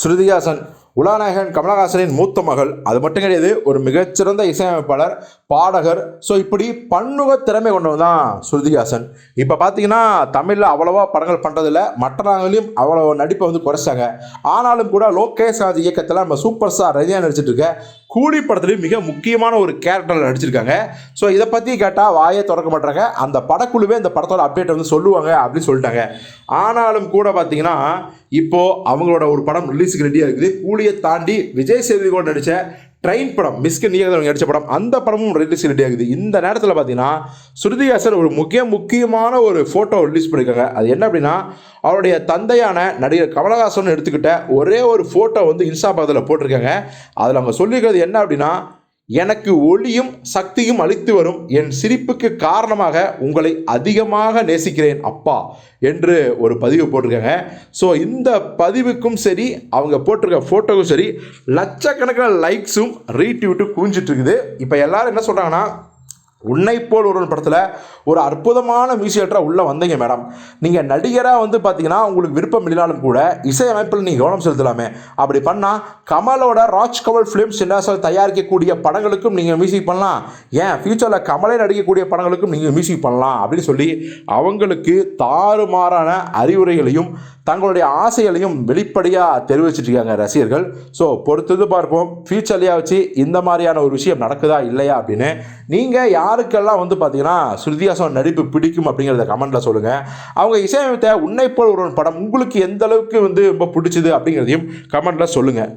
ஸ்ருதிஹாசன் உலாநாயகன் கமலஹாசனின் மூத்த மகள். அது மட்டும் கிடையாது ஒரு மிகச்சிறந்த இசையமைப்பாளர் பாடகர். ஸோ இப்படி பன்முக திறமை கொண்டவன் தான் ஸ்ருதிஹாசன். இப்போ பார்த்தீங்கன்னா தமிழில் அவ்வளோவா படங்கள் பண்ணுறதில்ல மற்ற நாங்களையும் அவ்வளோ நடிப்பை வந்து குறைச்சாங்க. ஆனாலும் கூட லோகேஷ் ராஜ் இயக்கத்தில் நம்ம சூப்பர் ஸ்டார் ரஜினியா நடிச்சிட்டு இருக்க கூலி படத்துலேயும் மிக முக்கியமான ஒரு கேரக்டரில் நடிச்சிருக்காங்க. ஸோ இதை பற்றி கேட்டால் வாயே திறக்க மாட்டாங்க. அந்த படக்குழுவே இந்த படத்தோட அப்டேட் வந்து சொல்லுவாங்க அப்படின்னு சொல்லிட்டாங்க. ஆனாலும் கூட பார்த்தீங்கன்னா இப்போது அவங்களோட ஒரு படம் ரிலீஸுக்கு ரெடியாக இருக்குது. கூலியை தாண்டி விஜய் சேதுபதி கூட நடித்த ட்ரெயின் படம் மிஸ்கு நீங்க நடித்த படம் அந்த படமும் ரிலீஸ் ரெடி ஆகுது. இந்த நேரத்தில் பார்த்தீங்கன்னா ஸ்ருதிஹாசன் ஒரு முக்கிய முக்கியமான ஒரு ஃபோட்டோ ரிலீஸ் பண்ணியிருக்காங்க அது என்ன அப்படின்னா அவருடைய தந்தையான நடிகர் கமலஹாசன் எடுத்துக்கிட்ட ஒரே ஒரு ஃபோட்டோ வந்து இன்ஸ்டாபாத்தில் போட்டிருக்காங்க. அதில் அவங்க சொல்லியிருக்கிறது என்ன அப்படின்னா எனக்கு ஒளியும் சக்தியும் அளித்து வரும். என் சிரிப்புக்கு காரணமாக உங்களை அதிகமாக நேசிக்கிறேன் அப்பா என்று ஒரு பதிவு போட்டிருக்காங்க. ஸோ இந்த பதிவுக்கும் சரி அவங்க போட்டிருக்க ஃபோட்டோவும் சரி லட்சக்கணக்கான லைக்ஸும் ரீட்வீட்டும் குவிஞ்சிட்ருக்குது இப்போ எல்லோரும் என்ன சொல்கிறாங்கன்னா உன்னை போல் ஒருவன் படத்தில் ஒரு அற்புதமான மியூசியேட்டராக உள்ளே வந்தீங்க மேடம் நீங்கள் நடிகராக வந்து பார்த்தீங்கன்னா உங்களுக்கு விருப்பம் இல்லைனாலும் கூட இசையமைப்பில் நீங்கள் கவனம் செலுத்தலாமே. அப்படி பண்ணால் கமலோட ராஜ் கமல் ஃபிலிம்ஸ் இண்டஸ்ட்ரியில் தயாரிக்கக்கூடிய படங்களுக்கும் நீங்கள் மியூசிக் பண்ணலாம். ஏன்? ஃப்யூச்சரில் கமலை நடிக்கக்கூடிய படங்களுக்கும் நீங்கள் மியூசிக் பண்ணலாம் அப்படின்னு சொல்லி அவங்களுக்கு தாறுமாறான அறிவுரைகளையும் தங்களுடைய ஆசைகளையும் வெளிப்படையாக தெரிவிச்சிட்டு இருக்காங்க ரசிகர்கள். ஸோ பொறுத்தது பார்ப்போம். ஃபியூச்சர்லையாக வச்சு இந்த மாதிரியான ஒரு விஷயம் நடக்குதா இல்லையா அப்படின்னு. நீங்கள் யார் யாருக்கெல்லாம் வந்து பார்த்தீங்கன்னா ஸ்ருதிஹாசன் நடிப்பு பிடிக்கும் அப்படிங்கிறத கமெண்ட்டில் சொல்லுங்கள் அவங்க இசையமைத்த உன்னை போல் ஒரு படம் உங்களுக்கு எந்த அளவுக்கு வந்து ரொம்ப பிடிச்சது அப்படிங்கிறதையும் கமெண்ட்டில் சொல்லுங்கள்